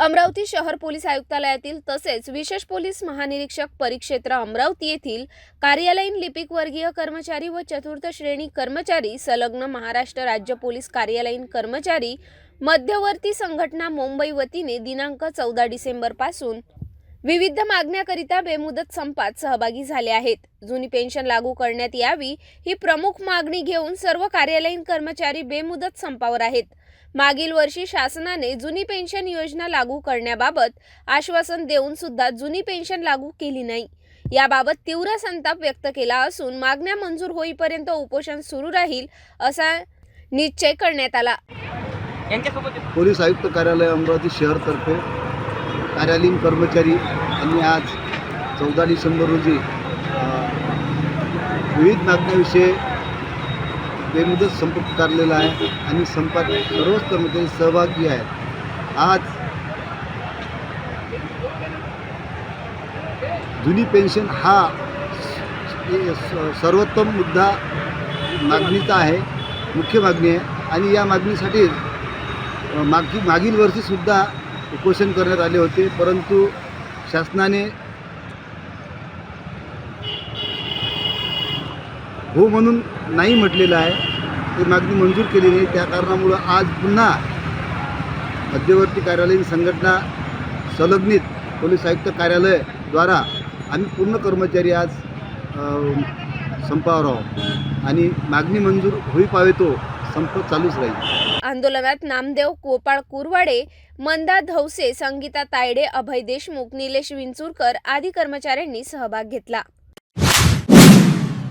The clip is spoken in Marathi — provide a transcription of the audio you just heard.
अमरावती शहर पोलीस आयुक्तालयातील तसेच विशेष पोलीस महानिरीक्षक परिक्षेत्र अमरावती येथील कार्यालयीन लिपिक वर्गीय कर्मचारी व चतुर्थ श्रेणी कर्मचारी संलग्न महाराष्ट्र राज्य पोलीस कार्यालयीन कर्मचारी मध्यवर्ती संघटना मुंबई वतीने दिनांक चौदा डिसेंबरपासून विविध मागण्याकरिता बेमुदत संपात सहभागी झाले आहेत. जुनी पेन्शन लागू करण्यात यावी ही प्रमुख मागणी घेऊन सर्व कार्यालयीन कर्मचारी बेमुदत संपावर आहेत. मागील वर्षी शासनाने जुनी पेन्शन योजना लागू करण्याबाबत आश्वासन देऊन सुद्धा जुनी पेन्शन लागू केली नाही. याबाबत तीव्र संताप व्यक्त केला असून मागण्या मंजूर होईपर्यंत उपोषण सुरू राहील असा निश्चय करण्यात आला. पोलीस आयुक्त कार्यालय अमरावती शहरतर्फे कार्यालयीन कर्मचारी यांनी आज चौदा डिसेंबर रोजी विविध मागण्याविषयी बेमुदत संप पुकारलेला आहे आणि संपात सर्वच कर्मचारी सहभागी आहेत. आज जुनी पेन्शन हा स- सर्वोत्तम मुद्दा मागणीचा आहे मुख्य मागणी आहे. आणि या मागणीसाठी मागी मागील वर्षीसुद्धा उपोषण करण्यात आले होते परंतु शासनाने हो म्हणून नाही म्हटलेलं आहे. ती मागणी मंजूर केली नाही. त्या कारणामुळं आज पुन्हा मध्यवर्ती कार्यालयीन संघटना संलग्नित पोलीस आयुक्त कार्यालयद्वारा आम्ही पूर्ण कर्मचारी आज संपावर आहोत. आणि मागणी मंजूर होई पावेतो संप चालूच राहील. आंदोलनात नामदेव गोपाळ कुरवाडे मंदा धवसे संगीता तायडे अभय देशमुख निलेश विंचुरकर आदी कर्मचाऱ्यांनी सहभाग घेतला.